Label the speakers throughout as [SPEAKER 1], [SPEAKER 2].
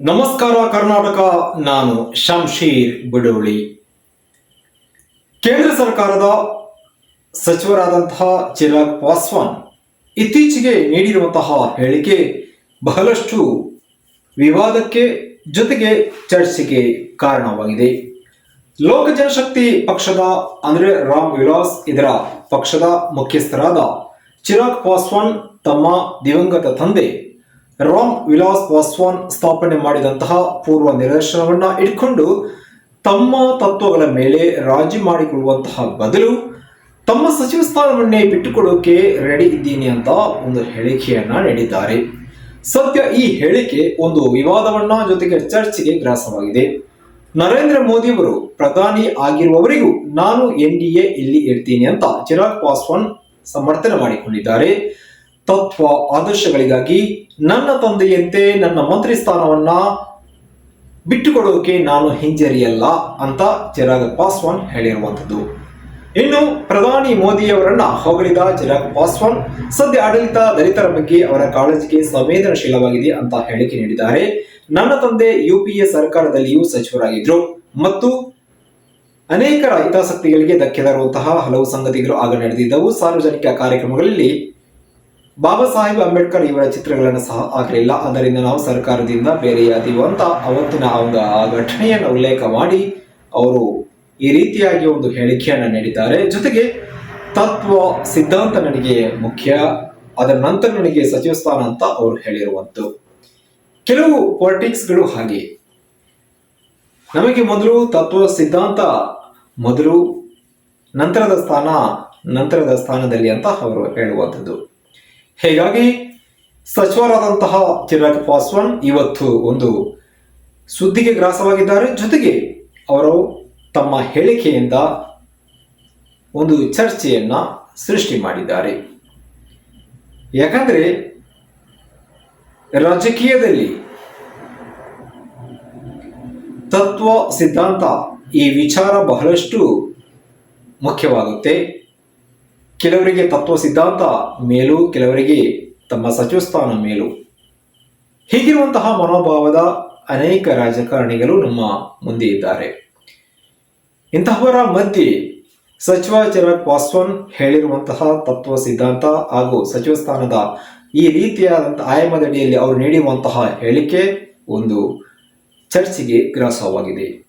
[SPEAKER 1] ನಮಸ್ಕಾರ ಕರ್ನಾಟಕ, ನಾನು ಶಂಶೀರ್ ಬಿಡೋಳಿ. ಕೇಂದ್ರ ಸರ್ಕಾರದ ಸಚಿವರಾದಂತಹ ಚಿರಾಗ್ ಪಾಸ್ವಾನ್ ಇತ್ತೀಚೆಗೆ ನೀಡಿರುವಂತಹ ಹೇಳಿಕೆ ಬಹಳಷ್ಟು ವಿವಾದಕ್ಕೆ ಜೊತೆಗೆ ಚರ್ಚೆಗೆ ಕಾರಣವಾಗಿದೆ. ಲೋಕ ಜನಶಕ್ತಿ ಪಕ್ಷದ ಅಂದ್ರೆ ರಾಮ್ ವಿಲಾಸ್ ಇದರ ಪಕ್ಷದ ಮುಖ್ಯಸ್ಥರಾದ ಚಿರಾಗ್ ಪಾಸ್ವಾನ್ ತಮ್ಮ ದಿವಂಗತ ತಂದೆ ರಾಮ್ ವಿಲಾಸ್ ಪಾಸ್ವಾನ್ ಸ್ಥಾಪನೆ ಮಾಡಿದಂತಹ ಪೂರ್ವ ನಿದರ್ಶನವನ್ನ ಇಟ್ಕೊಂಡು ತಮ್ಮ ತತ್ವಗಳ ಮೇಲೆ ರಾಜಿ ಮಾಡಿಕೊಳ್ಳುವಂತಹ ಬದಲು ತಮ್ಮ ಸಚಿವ ಸ್ಥಾನವನ್ನೇ ಬಿಟ್ಟುಕೊಡೋಕೆ ರೆಡಿ ಇದ್ದೀನಿ ಅಂತ ಒಂದು ಹೇಳಿಕೆಯನ್ನ ನೀಡಿದ್ದಾರೆ. ಸದ್ಯ ಈ ಹೇಳಿಕೆ ಒಂದು ವಿವಾದವನ್ನ ಜೊತೆಗೆ ಚರ್ಚೆಗೆ ಗ್ರಾಸವಾಗಿದೆ. ನರೇಂದ್ರ ಮೋದಿ ಅವರು ಪ್ರಧಾನಿ ಆಗಿರುವವರಿಗೂ ನಾನು ಎನ್ ಡಿ ಎ ಇಲ್ಲಿ ಇರ್ತೀನಿ ಅಂತ ಚಿರಾಗ್ ಪಾಸ್ವಾನ್ ಸಮರ್ಥನೆ ಮಾಡಿಕೊಂಡಿದ್ದಾರೆ. ತತ್ವ ಆದರ್ಶಗಳಿಗಾಗಿ ನನ್ನ ತಂದೆಯಂತೆ ನನ್ನ ಮಂತ್ರಿ ಸ್ಥಾನವನ್ನ ಬಿಟ್ಟುಕೊಡೋಕೆ ನಾನು ಹಿಂಜರಿಯಲ್ಲ ಅಂತ ಚಿರಾಗ್ ಪಾಸ್ವಾನ್ ಹೇಳಿರುವಂಥದ್ದು. ಇನ್ನು ಪ್ರಧಾನಿ ಮೋದಿಯವರನ್ನ ಹೊಗಳಿದ ಚಿರಾಗ್ ಪಾಸ್ವಾನ್, ಸದ್ಯ ಆಡಳಿತ ದಲಿತರ ಬಗ್ಗೆ ಅವರ ಕಾಳಜಿಗೆ ಸಂವೇದನಶೀಲವಾಗಿದೆ ಅಂತ ಹೇಳಿಕೆ ನೀಡಿದ್ದಾರೆ. ನನ್ನ ತಂದೆ ಯುಪಿಎ ಸರ್ಕಾರದಲ್ಲಿಯೂ ಸಚಿವರಾಗಿದ್ರು ಮತ್ತು ಅನೇಕರ ಹಿತಾಸಕ್ತಿಗಳಿಗೆ ಧಕ್ಕೆ ತರುವಂತಹ ಹಲವು ಸಂಗತಿಗಳು ಆಗ ನಡೆದಿದ್ದವು. ಸಾರ್ವಜನಿಕ ಕಾರ್ಯಕ್ರಮಗಳಲ್ಲಿ ಬಾಬಾ ಸಾಹೇಬ್ ಅಂಬೇಡ್ಕರ್ ಇವರ ಚಿತ್ರಗಳನ್ನು ಸಹ ಆಗಲಿಲ್ಲ ಅದರಿಂದ ನಾವು ಸರ್ಕಾರದಿಂದ ಬೇರೆಯಾದೀವು ಅಂತ ಅವತ್ತಿನ ಒಂದು ಆ ಘಟನೆಯನ್ನು ಉಲ್ಲೇಖ ಮಾಡಿ ಅವರು ಈ ರೀತಿಯಾಗಿ ಒಂದು ಹೇಳಿಕೆಯನ್ನು ನೀಡಿದ್ದಾರೆ. ಜೊತೆಗೆ ತತ್ವ ಸಿದ್ಧಾಂತ ನನಗೆ ಮುಖ್ಯ. ಅದರ ನಂತರ ನನಗೆ ಸಚಿವ ಸ್ಥಾನ ಅಂತ ಅವರು ಹೇಳಿರುವಂತು ಕೆಲವು ಪೊಲಿಟಿಕ್ಸ್ಗಳು ಹಾಗೆ. ನಮಗೆ ಮೊದಲು ತತ್ವ ಸಿದ್ಧಾಂತ ಮೊದಲು, ನಂತರದ ಸ್ಥಾನ, ನಂತರದ ಸ್ಥಾನದಲ್ಲಿ ಅಂತ ಅವರು ಹೇಳುವಂಥದ್ದು. ಹೀಗಾಗಿ ಸಚಿವರಾದಂತಹ ಚಿರಾಗ್ ಪಾಸ್ವಾನ್ ಇವತ್ತು ಒಂದು ಸುದ್ದಿಗೆ ಗ್ರಾಸವಾಗಿದ್ದಾರೆ. ಜೊತೆಗೆ ಅವರು ತಮ್ಮ ಹೇಳಿಕೆಯಿಂದ ಒಂದು ಚರ್ಚೆಯನ್ನ ಸೃಷ್ಟಿ ಮಾಡಿದ್ದಾರೆ. ಯಾಕಂದ್ರೆ ರಾಜಕೀಯದಲ್ಲಿ ತತ್ವ ಸಿದ್ಧಾಂತ ಈ ವಿಚಾರ ಬಹಳಷ್ಟು ಮುಖ್ಯವಾಗುತ್ತೆ. ಕೆಲವರಿಗೆ ತತ್ವ ಸಿದ್ಧಾಂತ ಮೇಲೂ, ಕೆಲವರಿಗೆ ತಮ್ಮ ಸಚಿವ ಸ್ಥಾನ ಮೇಲೂ. ಹೀಗಿರುವಂತಹ ಮನೋಭಾವದ ಅನೇಕ ರಾಜಕಾರಣಿಗಳು ನಮ್ಮ ಮುಂದೆ ಇದ್ದಾರೆ. ಇಂತಹವರ ಮಧ್ಯೆ ಸಚಿವ ಚಿರಾಗ್ ಪಾಸ್ವಾನ್ ಹೇಳಿರುವಂತಹ ತತ್ವ ಸಿದ್ಧಾಂತ ಹಾಗೂ ಸಚಿವ ಸ್ಥಾನದ ಈ ರೀತಿಯಾದಂತಹ ಆಯಾಮದಡಿಯಲ್ಲಿ ಅವರು ನೀಡಿರುವಂತಹ ಹೇಳಿಕೆ ಒಂದು ಚರ್ಚೆಗೆ ಗ್ರಾಸವಾಗಿದೆ.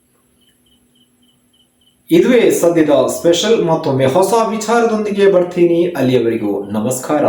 [SPEAKER 1] ಇದುವೇ ಸದ್ಯದ ಸ್ಪೆಷಲ್ ಮತ್ತೊಮ್ಮೆ ಹೊಸ ವಿಚಾರದೊಂದಿಗೆ ಬರ್ತೀನಿ. ಅಲ್ಲಿಯವರೆಗೂ ನಮಸ್ಕಾರ.